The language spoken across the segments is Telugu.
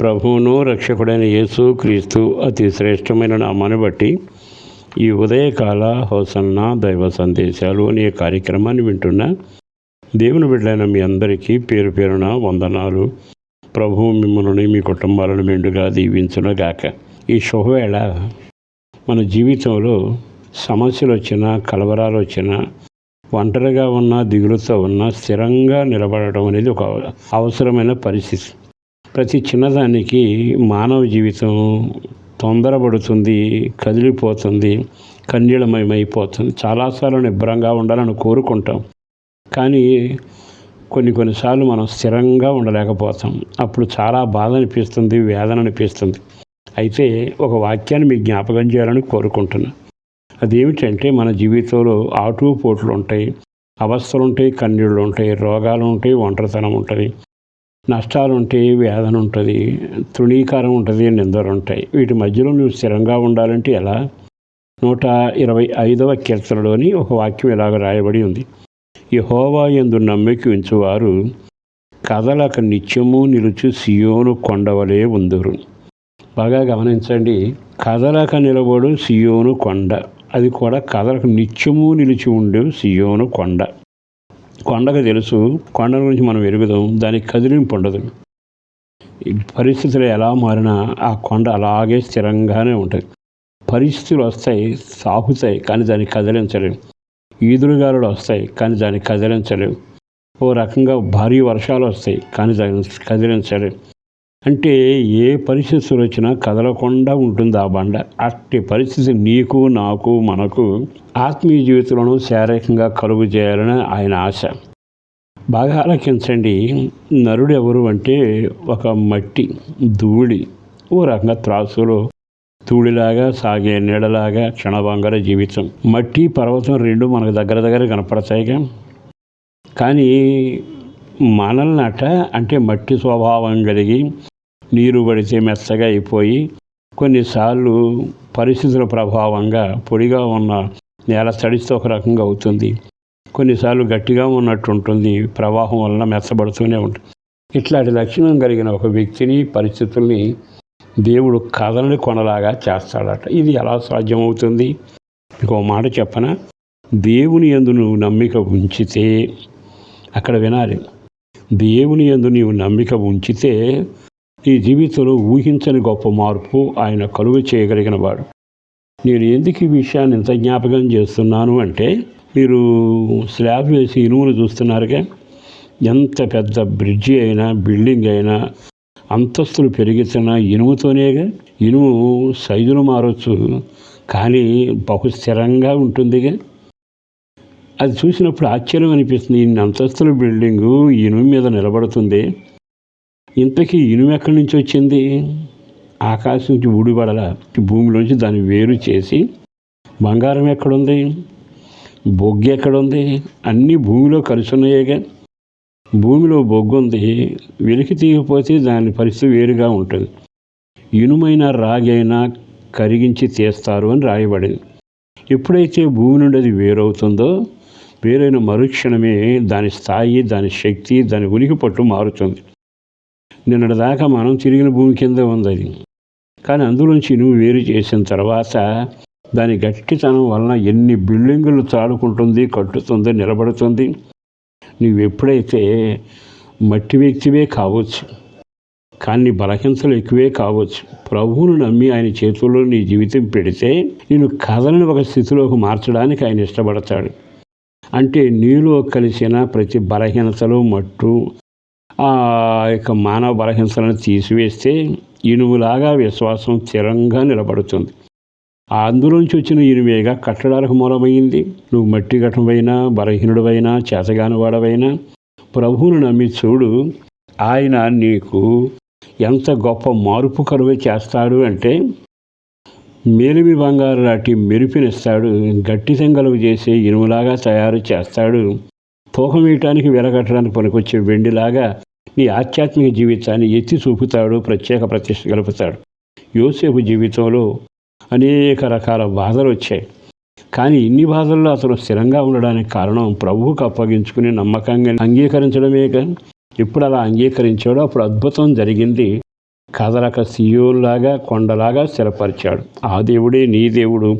ప్రభువును రక్షకుడైన యేసు క్రీస్తు అతి శ్రేష్టమైన నామాన్ని బట్టి ఈ ఉదయకాల హోసన్న దైవ సందేశాలు అనే కార్యక్రమాన్ని వింటున్న దేవుని బిడ్డలైన మీ అందరికీ పేరు పేరున వందనాలు. ప్రభువు మిమ్మల్ని మీ కుటుంబాలను మెండుగా దీవించునుగాక. ఈ శుభవేళ మన జీవితంలో సమస్యలు వచ్చినా కలవరాలు వచ్చినా ఒంటరిగా ఉన్న దిగులుతో ఉన్న స్థిరంగా నిలబడటం అనేది ఒక అవసరమైన పరిస్థితి. ప్రతి చిన్నదానికి మానవ జీవితం తొందరపడుతుంది కదిలిపోతుంది కన్నీళమయమైపోతుంది చాలాసార్లు నిబ్బరంగా ఉండాలని కోరుకుంటాం. కానీ కొన్ని కొన్నిసార్లు మనం స్థిరంగా ఉండలేకపోతాం. అప్పుడు చాలా బాధ అనిపిస్తుంది వేదన అనిపిస్తుంది అయితే ఒక వాక్యాన్ని మీకు జ్ఞాపకం చేయాలని కోరుకుంటున్నా. అదేమిటంటే మన జీవితంలో ఆటుపోట్లు ఉంటాయి. అవస్థలు ఉంటాయి కన్నీళ్ళు ఉంటాయి రోగాలు ఉంటాయి ఒంటరితనం ఉంటుంది. నష్టాలు ఉంటాయి వేదన ఉంటుంది తృణీకారం ఉంటుంది నిందలు ఉంటాయి. వీటి మధ్యలో నువ్వు స్థిరంగా ఉండాలంటే ఎలా? నూట ఇరవై ఐదవ కీర్తనలోని ఒక వాక్యం ఇలాగ రాయబడి ఉంది. యహోవా ఎందు నమ్మికి ఉంచువారు కథలక నిత్యము నిలుచు సియోను కొండవలే ఉందురు. బాగా గమనించండి. కథలక నిలబడు సియోను కొండ. అది కూడా కథలకు నిత్యము నిలిచి ఉండే సియోను కొండ. కొండకు తెలుసు కొండ గురించి మనం ఎరుగుదాం దానికి కదిలింపు ఉండదు. పరిస్థితులు ఎలా మారినా ఆ కొండ అలాగే స్థిరంగానే ఉంటుంది. పరిస్థితులు వస్తాయి సాగుతాయి కానీ దాన్ని కదిలించలేము ఈదురుగాలులు వస్తాయి కానీ దాన్ని కదిలించలేవు ఓ రకంగా భారీ వర్షాలు వస్తాయి కానీ దాన్ని కదిలించలేవు అంటే ఏ పరిస్థితులు వచ్చినా కదలకుండా ఉంటుంది ఆ బండ. అట్టి పరిస్థితి నీకు నాకు మనకు ఆత్మీయ జీవితంలోనూ శారీరకంగా కలుగు చేయాలని ఆయన ఆశ. బాగా ఆలోచించండి. నరుడు ఎవరు అంటే ఒక మట్టి ధూళి ఓ రకంగా త్రాసులో. ధూళిలాగా సాగే నీడలాగా క్షణభంగర జీవితం. మట్టి పర్వతం రెండు మనకు దగ్గర దగ్గర కనపడతాయిగా. కానీ మనల్నట అంటే మట్టి స్వభావం కలిగి నీరు పడితే మెత్తగా అయిపోయి కొన్నిసార్లు పరిస్థితుల ప్రభావంగా పొడిగా ఉన్న నేల తడిస్తే ఒక రకంగా అవుతుంది. కొన్నిసార్లు గట్టిగా ఉన్నట్టు ఉంటుంది. ప్రవాహం వలన మెత్తబడుతూనే ఉంటుంది. ఇట్లాంటి లక్షణం కలిగిన ఒక వ్యక్తిని పరిస్థితుల్ని దేవుడు కథలని కొనలాగా చేస్తాడట. ఇది ఎలా సాధ్యమవుతుంది? ఇంకో మాట చెప్పన? దేవుని యందు నువ్వు నమ్మిక ఉంచితే అక్కడ వినాలి. దేవుని యందు నీవు నమ్మిక ఉంచితే నీ జీవితంలో ఊహించని గొప్ప మార్పు ఆయన కలుగు చేయగలిగిన వాడు నేను ఎందుకు ఈ విషయాన్ని ఇంత జ్ఞాపకం చేస్తున్నాను అంటే మీరు స్లాబ్ వేసి ఇనుమును చూస్తున్నారుగా. ఎంత పెద్ద బ్రిడ్జి అయినా బిల్డింగ్ అయినా అంతస్తులు పెరుగుతున్న ఇనుముతోనేగా ఇనుము సైజును మారచ్చు కానీ బహు స్థిరంగా ఉంటుందిగా. అది చూసినప్పుడు ఆశ్చర్యం అనిపిస్తుంది ఇన్ని అంతస్తుల బిల్డింగు ఇనుము మీద నిలబడుతుంది. ఇంతకీ ఇనుము ఎక్కడి నుంచి వచ్చింది? ఆకాశం నుంచి ఊడిపడల భూమిలోంచి దాన్ని వేరు చేసి బంగారం ఎక్కడుంది? బొగ్గు ఎక్కడుంది? అన్నీ భూమిలో కలుసున్నాయేగా. భూమిలో బొగ్గు ఉంది. వెలికి తీయకపోతే దాని పరిస్థితి వేరుగా ఉంటుంది. ఇనుమైన రాగైనా కరిగించి తీస్తారు అని రాయబడింది. ఎప్పుడైతే భూమి నుండి అది వేరవుతుందో వేరైన మరుక్షణమే దాని స్థాయి దాని శక్తి దాని ఉనికి పట్టు మారుతుంది. నిన్నటి దాకా మనం తిరిగిన భూమి కింద ఉంది అది. కానీ అందులోంచి నువ్వు వేరు చేసిన తర్వాత దాని గట్టితనం వలన ఎన్ని బిల్డింగులు తాడుకుంటుంది కట్టుతుంది నిలబడుతుంది. నువ్వు ఎప్పుడైతే మట్టి వ్యక్తివే కావచ్చు కానీ బలహీనతలు ఎక్కువే కావచ్చు ప్రభువును నమ్మి ఆయన చేతుల్లో నీ జీవితం పెడితే నేను కథలను ఒక స్థితిలోకి మార్చడానికి ఆయన ఇష్టపడతాడు. అంటే నీలో కలిసిన ప్రతి బలహీనతలు మట్టు ఆ యొక్క మానవ బలహీనతలను తీసివేస్తే ఇనుములాగా విశ్వాసం స్థిరంగా నిలబడుతుంది. అందులోంచి వచ్చిన ఇనుమేగా కట్టడాలకు మూలమైంది. నువ్వు మట్టి ఘటమైనా బలహీనుడవైనా చేతగాని వాడవైనా ప్రభువును నమ్మి చూడు ఆయన నీకు ఎంత గొప్ప మార్పు కరువు చేస్తాడు అంటే మేలిమి బంగారు లాంటి మెరుపునిస్తాడు గట్టి సెంగలుగు చేసే ఇనుములాగా తయారు చేస్తాడు. పోహం వేయటానికి వెలగట్టడానికి పనికొచ్చే వెండిలాగా నీ ఆధ్యాత్మిక జీవితాన్ని ఎత్తి చూపుతాడు ప్రత్యేక ప్రతిష్ట గలుపుతాడు యోసేపు జీవితంలో అనేక రకాల బాధలు వచ్చాయి. కానీ ఇన్ని బాధల్లో అతను స్థిరంగా ఉండడానికి కారణం ప్రభువుకు అప్పగించుకుని నమ్మకంగా అంగీకరించడమే కానీ ఎప్పుడు అలా అంగీకరించాడో అప్పుడు అద్భుతం జరిగింది. కదలక సియోలాగా కొండలాగా స్థిరపరిచాడు. ఆ దేవుడే నీ దేవుడు.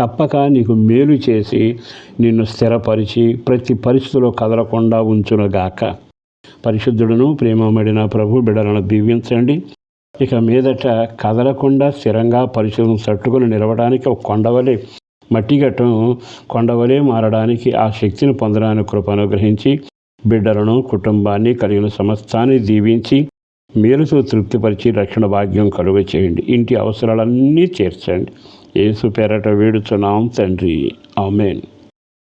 తప్పక నీకు మేలు చేసి నిన్ను స్థిరపరిచి ప్రతి పరిస్థితిలో కదలకుండా ఉంచునుగాక. పరిశుద్ధుడును ప్రేమమడిన ప్రభు బిడలను దీవించండి. ఇక మీదట కదలకుండా స్థిరంగా పరిశుభ్రం తట్టుకుని నిలవడానికి ఒక కొండవలే మట్టిగట్టం కొండవలే మారడానికి ఆ శక్తిని పొందడానికి కృప అనుగ్రహించి బిడ్డలను కుటుంబాన్ని కలిగిన సమస్తాన్ని దీవించి మేలుతో తృప్తిపరిచి రక్షణ భాగ్యం కలుగ చేయండి ఇంటి అవసరాలన్నీ తీర్చండి. ఏసు పేరట వేడుచున్నాం తండ్రి. ఆమెన్.